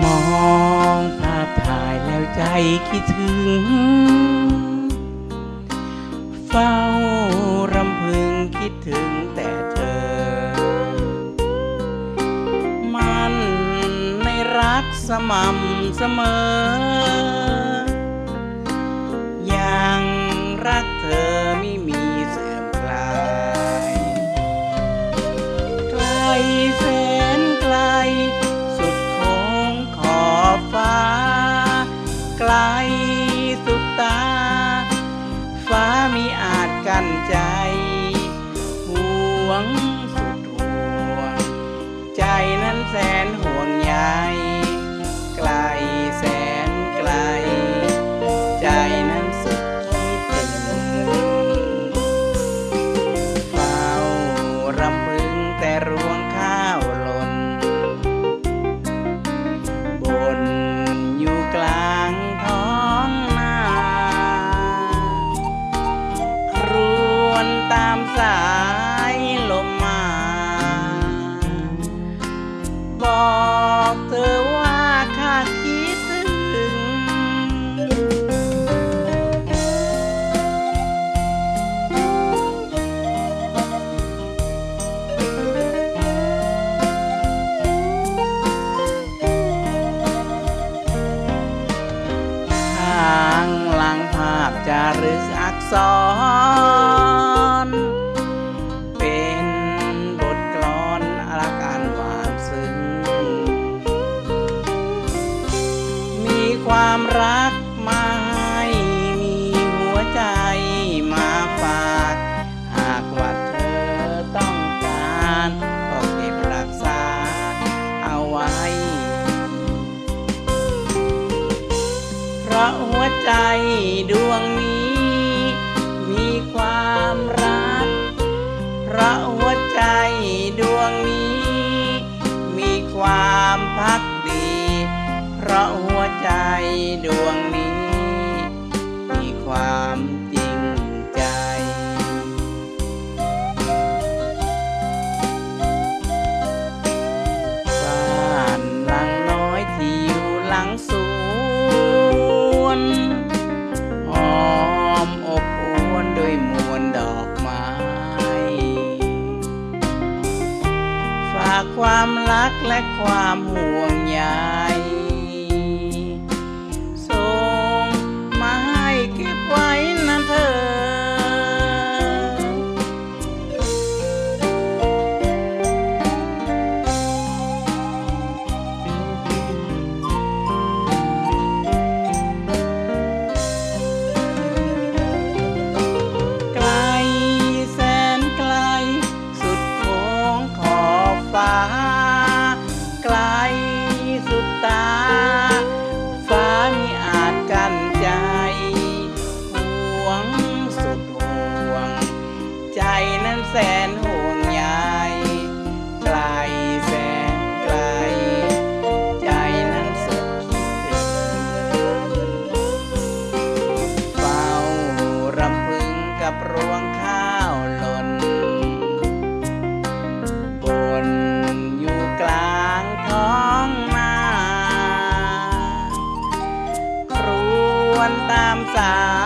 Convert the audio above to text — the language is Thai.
มองภาพถ่ายแล้วใจคิดถึง เฝ้ารำพึงคิดถึงแต่เธอ มันในรักสม่ำเสมอ ยังรักเธอไม่มีเสื่อมคลายไกลแส แสนห่ อักษรเป็นบทกลอนรักอันหวานซึ้ง มีความรักมาให้มีหัวใจมาฝาก หากว่าเธอต้องการก็เก็บรักษาเอาไว้ เพราะหัวใจดวงนี้ ความรักและความห่วงใยามสาว